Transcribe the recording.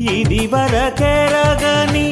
ఇది వరకెరగని